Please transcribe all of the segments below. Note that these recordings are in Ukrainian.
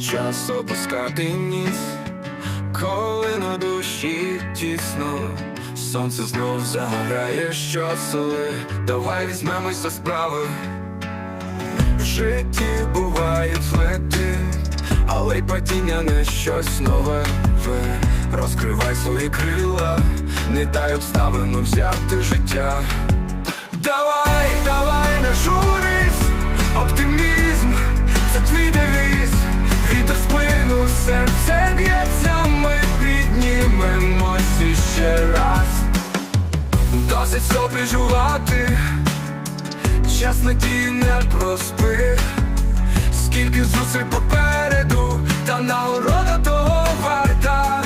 час опускати ніс, коли на душі тісно, сонце знов заграє щосили, давай візьмемось за справи. В житті бувають злети, але й падіння не щось нове. Розкривай свої крила, не дай обставину взяти життя. Давай, давай, не журись, Жувати, час надії не проспи, скільки зусиль попереду, та нагорода того варта.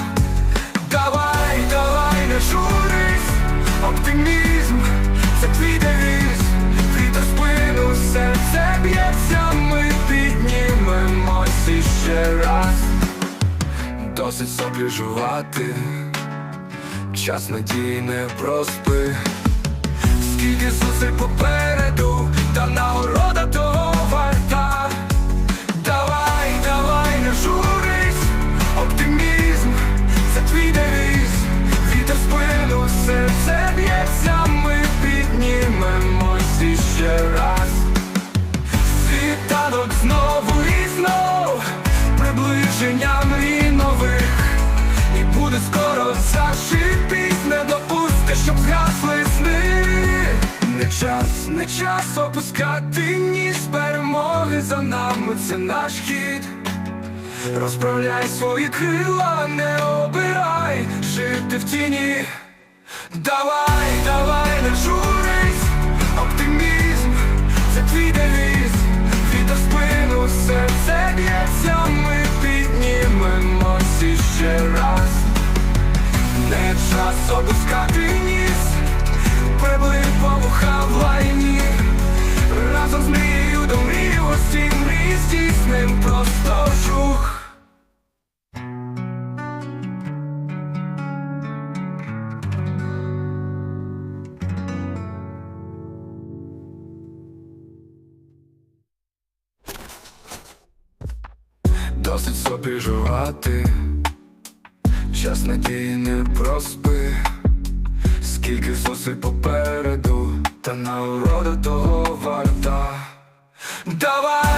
Давай, давай, не журись, оптимізм, це твій девіз, вітер в спину, серце б'ється, ми піднімемось іще раз. Досить соплі жувати, час надії не проспи. Зусиль попереду, та на того не час опускати ніс перемоги за нами, це наш хід. Розправляй свої крила, не обирай жити в тіні. Давай, давай, не журись, Досить собі жувати, час надії не проспи, скільки зусиль попереду, та нагорода того варта. Давай,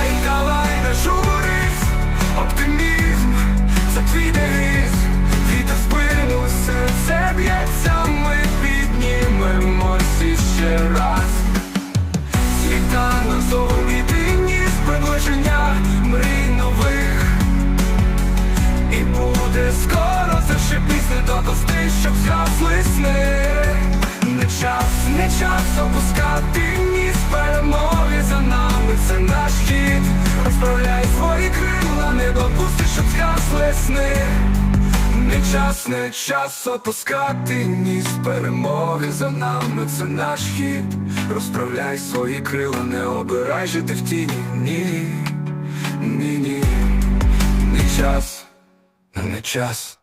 час, опускати ніс перемоги за нами, це наш хід Розправляй свої крила, не допусти, щоб згасли сни не час, не час опускати ніс перемоги за нами, це наш хід. Розправляй свої крила, не обирай жити в тіні. Ні, ні, ні, не час, не час.